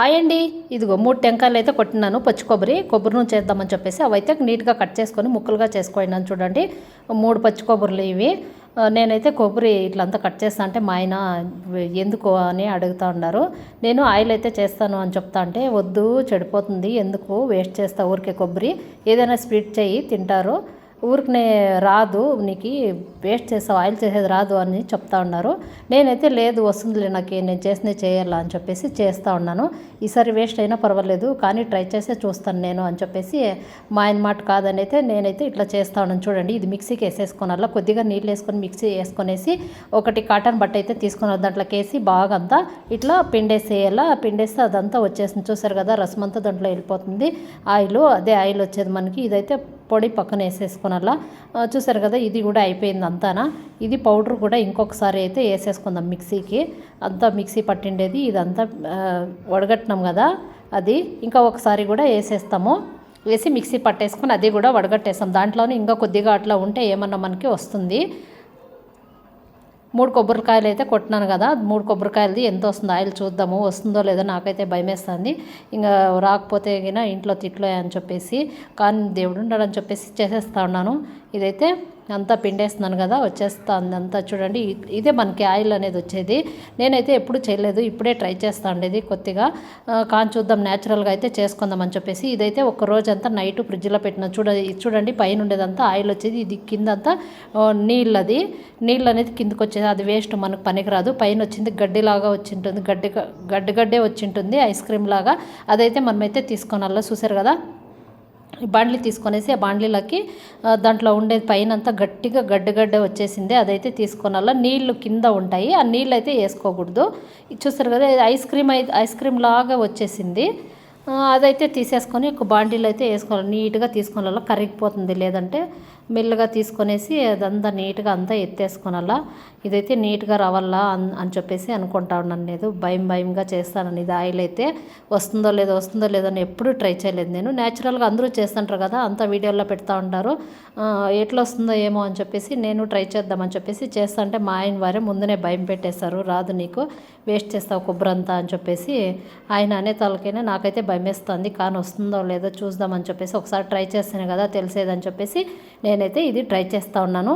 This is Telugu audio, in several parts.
హాయ్ అండి ఇదిగో మూడు టెంకాయలు అయితే కొట్టినాను. పచ్చి కొబ్బరి కొబ్బరి నుంచి చేద్దామని చెప్పేసి అవి అయితే నీట్గా కట్ చేసుకొని ముక్కలుగా చేసుకున్నాను చూడండి. మూడు పచ్చి కొబ్బరిలు ఇవి. నేనైతే కొబ్బరి ఇట్లంతా కట్ చేస్తా అంటే మా ఆయన ఎందుకు అని అడుగుతా ఉన్నారు. నేను ఆయిల్ అయితే చేస్తాను అని చెప్తా అంటే వద్దు చెడిపోతుంది. ఎందుకు? వేస్ట్ చేస్తా ఊరికే కొబ్బరి. ఏదైనా స్వీట్ చేయి తింటారు. ఊరికనే రాదు నీకు వేస్ట్ చేసావు ఆయిల్ చేసేది రాదు అని చెప్తా ఉన్నారు. నేనైతే లేదు వస్తుందిలే నాకు నేను చేసినే చేయాలా అని చెప్పేసి చేస్తూ ఉన్నాను. ఈసారి వేస్ట్ అయినా పర్వాలేదు కానీ ట్రై చేసే చూస్తాను నేను అని చెప్పేసి మా ఆయన మాట కాదని అయితే నేనైతే ఇట్లా చేస్తా ఉన్నాను. చూడండి ఇది మిక్సీకి వేసేసుకోనాలా కొద్దిగా నీళ్ళు వేసుకొని మిక్సీ వేసుకొనేసి ఒకటి కాటన్ బట్ట అయితే తీసుకొని దాంట్లోకి వేసి బాగా అంతా ఇట్లా పిండేసేయాలా పిండేస్తే అదంతా వచ్చేసింది. చూసారు కదా రసం అంతా దాంట్లో వెళ్ళిపోతుంది. ఆయిల్ అదే ఆయిల్ వచ్చేది మనకి. ఇదైతే పొడి పక్కన వేసేసుకుని అలా చూసారు కదా ఇది కూడా అయిపోయింది అంతానా. ఇది పౌడర్ కూడా ఇంకొకసారి అయితే వేసేసుకుందాం మిక్సీకి. అంతా మిక్సీ పట్టిండేది ఇదంతా వడగట్టినాం కదా అది. ఇంకా ఒకసారి కూడా వేసేస్తాము. వేసి మిక్సీ పట్టేసుకొని అది కూడా వడగట్టేస్తాం. దాంట్లోనే ఇంకా కొద్దిగా అట్లా ఉంటే ఏమన్నా మనకి వస్తుంది. మూడు కొబ్బరికాయలు అయితే కొట్టినాను కదా. మూడు కొబ్బరికాయలది ఎంత వస్తుంది? ఆయిల్ చూద్దాము. వస్తుందో లేదో నాకైతే భయమేస్తుంది. ఇంకా రాకపోతే గిన ఇంట్లో తిట్లో అని చెప్పేసి కానీ దేవుడు ఉండడని చెప్పేసి చేసేస్తా ఉన్నాను. ఇదైతే అంతా పిండేస్తున్నాను కదా వచ్చేస్తుంది అంతా చూడండి. ఇదే మనకి ఆయిల్ అనేది వచ్చేది. నేనైతే ఎప్పుడు చేయలేదు ఇప్పుడే ట్రై చేస్తా ఉండేది కొద్దిగా. ఆ, చూద్దాం న్యాచురల్గా అయితే చేసుకుందాం అని చెప్పేసి. ఇదైతే ఒక రోజంతా నైట్ ఫ్రిడ్జ్లో పెట్టిన చూడ ఇది చూడండి పైన ఉండేదంతా ఆయిల్ వచ్చేది. ఇది కిందంతా నీళ్ళది. నీళ్ళు అనేది కిందకి వచ్చేది. అది వేస్ట్ మనకు పనికిరాదు. పైన వచ్చింది గడ్డిలాగా వచ్చి ఉంటుంది గడ్డి గడ్డి గడ్డే వచ్చి ఉంటుంది ఐస్ క్రీమ్ లాగా. అదైతే మనమైతే తీసుకోనాలో చూసారు కదా. బాండ్లీ తీసుకొనేసి ఆ బాండ్లీలకి దాంట్లో ఉండేది పైన అంతా గట్టిగా గడ్డ గడ్డ వచ్చేసింది. అదైతే తీసుకోనాల. నీళ్ళు కింద ఉంటాయి. ఆ నీళ్ళు అయితే వేసుకోకూడదు. ఇది చూస్తారు కదా ఐస్ క్రీమ్ అయితే ఐస్ క్రీమ్ లాగా వచ్చేసింది. అదైతే తీసేసుకొని ఒక బాండీలో అయితే వేసుకోవాలి. నీట్గా తీసుకోవాలి కరిగిపోతుంది లేదంటే మెల్లగా తీసుకొనేసి అదంతా నీట్గా అంతా ఎత్తేసుకోనాలా ఇదైతే నీట్గా రావాలా అని చెప్పేసి అనుకుంటా ఉన్నాను లేదు. భయం భయంగా చేస్తానని. ఇది ఆయిల్ అయితే వస్తుందో లేదో వస్తుందో లేదో అని ఎప్పుడూ ట్రై చేయలేదు నేను. న్యాచురల్గా అందరూ చేస్తుంటారు కదా అంతా వీడియోలో పెడతా ఉంటారు. ఎట్లా వస్తుందో ఏమో అని చెప్పేసి నేను ట్రై చేద్దామని చెప్పేసి చేస్తుంటే మా ఆయన వారే ముందునే భయం పెట్టేశారు. రాదు నీకు వేస్ట్ చేస్తావు కొబ్బరంతా అని చెప్పేసి ఆయన అనే తలకైనా నాకైతే భయం వేస్తుంది కానీ వస్తుందో లేదో చూద్దామని చెప్పేసి ఒకసారి ట్రై చేస్తాను కదా తెలిసేదని చెప్పేసి నేను నేనైతే ఇది ట్రై చేస్తూ ఉన్నాను.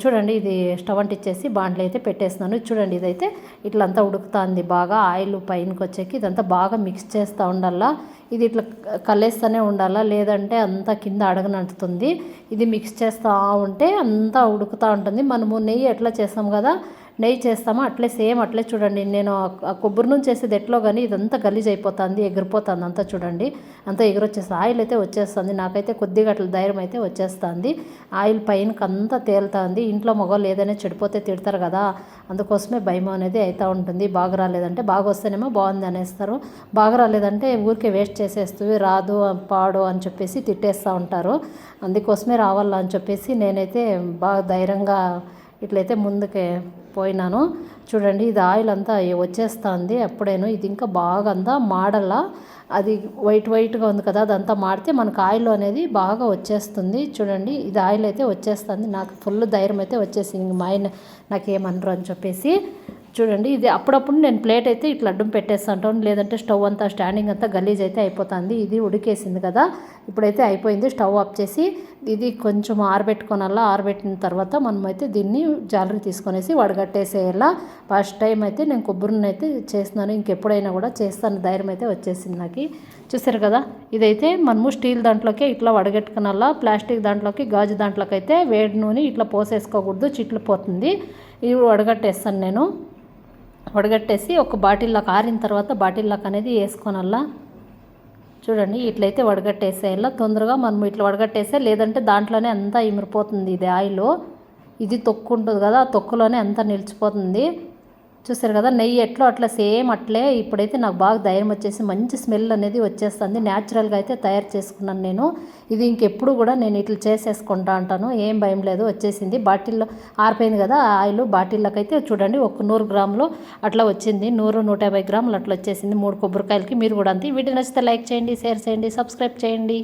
చూడండి ఇది స్టవ్ అంటిచ్చేసి బాండ్లు అయితే పెట్టేస్తున్నాను. చూడండి ఇదైతే ఇట్లంతా ఉడుకుతుంది బాగా. ఆయిల్ పైనకి వచ్చేకి ఇదంతా బాగా మిక్స్ చేస్తూ ఉండాలా. ఇది ఇట్లా కలేస్తూనే ఉండాలా లేదంటే అంతా కింద అడగనంటుతుంది ఇది మిక్స్ చేస్తూ ఉంటే అంతా ఉడుకుతూ ఉంటుంది. మనము నెయ్యి ఎట్లా చేస్తాం కదా నెయ్యి చేస్తామో? అట్లే సేమ్ అట్లే చూడండి. నేను ఆ- కొబ్బరి నుంచి చేసేది ఎట్లో కానీ ఇదంతా గలీజ్ అయిపోతుంది ఎగిరిపోతుంది అంతా చూడండి. అంతా ఎగిరొచ్చేస్తుంది ఆయిల్ అయితే వచ్చేస్తుంది. నాకైతే కొద్దిగా అట్లా ధైర్యం అయితే వచ్చేస్తుంది. ఆయిల్ పైనకి అంతా తేలుతుంది. ఇంట్లో మగవాళ్ళు ఏదైనా చెడిపోతే తిడతారు కదా అందుకోసమే భయం అనేది అవుతూ ఉంటుంది. బాగా రాలేదంటే బాగా వస్తేనేమో బాగుంది అనేస్తారు. బాగా రాలేదంటే ఊరికే వేస్ట్ చేసేస్తూ రాదు పాడు అని చెప్పేసి తిట్టేస్తూ ఉంటారు. అందుకోసమే రావాలా అని చెప్పేసి నేనైతే బాగా ధైర్యంగా ఇట్లయితే ముందుకే పోయినాను. చూడండి ఇది ఆయిల్ అంతా వచ్చేస్తుంది. అప్పుడేను ఇది ఇంకా బాగా అంతా మాడలా అది వైట్ వైట్గా ఉంది కదా అదంతా మాడితే మనకు ఆయిల్ అనేది బాగా వచ్చేస్తుంది. చూడండి ఇది ఆయిల్ అయితే వచ్చేస్తుంది. నాకు ఫుల్ ధైర్యం అయితే వచ్చేసింది. మా ఆయన నాకేమనరు అని చెప్పేసి. చూడండి ఇది అప్పుడప్పుడు నేను ప్లేట్ అయితే ఇట్లా అడ్డం పెట్టేస్తుంటాను లేదంటే స్టవ్ అంతా స్టాండింగ్ అంతా గలీజ్ అయితే అయిపోతుంది. ఇది ఉడికేసింది కదా ఇప్పుడైతే అయిపోయింది. స్టవ్ ఆఫ్ చేసి ఇది కొంచెం ఆరబెట్టుకోనల్లా ఆరబెట్టిన తర్వాత మనమైతే దీన్ని జాలరీ తీసుకొనేసి వడగట్టేసేయాలా. ఫస్ట్ టైం అయితే నేను కొబ్బరిని అయితే చేస్తున్నాను ఇంకెప్పుడైనా కూడా చేస్తాను ధైర్యం అయితే వచ్చేసింది నాకు. చూసారు కదా ఇదైతే మనము స్టీల్ దాంట్లోకి ఇట్లా వడగట్టుకునల్లా ప్లాస్టిక్ దాంట్లోకి గాజు దాంట్లోకి అయితే వేడి నూనె ఇట్లా పోసేసుకోకూడదు చిట్లు పోతుంది ఇవి వడగట్టేస్తాను నేను. వడగట్టేసి ఒక బాటిల్లోకి ఆరిన తర్వాత బాటిల్లోకి అనేది వేసుకోనల్లా. చూడండి ఇట్లయితే వడగట్టేసేయాల. తొందరగా మనం ఇట్లా వడగట్టేసే లేదంటే దాంట్లోనే అంతా ఇమిరిపోతుంది ఇది ఆయిల్. ఇది తొక్కు ఉంటుంది కదా ఆ తొక్కులోనే అంతా నిలిచిపోతుంది. చూసారు కదా నెయ్యి ఎట్లో అట్లా సేమ్ అట్లే ఇప్పుడైతే నాకు బాగా ధైర్యం వచ్చేసి మంచి స్మెల్ అనేది వచ్చేస్తుంది. న్యాచురల్గా అయితే తయారు చేసుకున్నాను నేను. ఇది ఇంకెప్పుడు కూడా నేను ఇట్లా చేసేసుకుంటా అంటాను. ఏం భయం లేదు వచ్చేసింది. బాటిల్లో ఆరిపోయింది కదా ఆయిల్ బాటిల్లోకి అయితే చూడండి ఒక నూరు గ్రాములు అట్లా వచ్చింది. నూరు నూట యాభై గ్రాములు అట్లా వచ్చేసింది. మూడు కొబ్బరికాయలకి మీరు కూడా అంతే. వీడియో నచ్చితే లైక్ చేయండి షేర్ చేయండి సబ్స్క్రైబ్ చేయండి.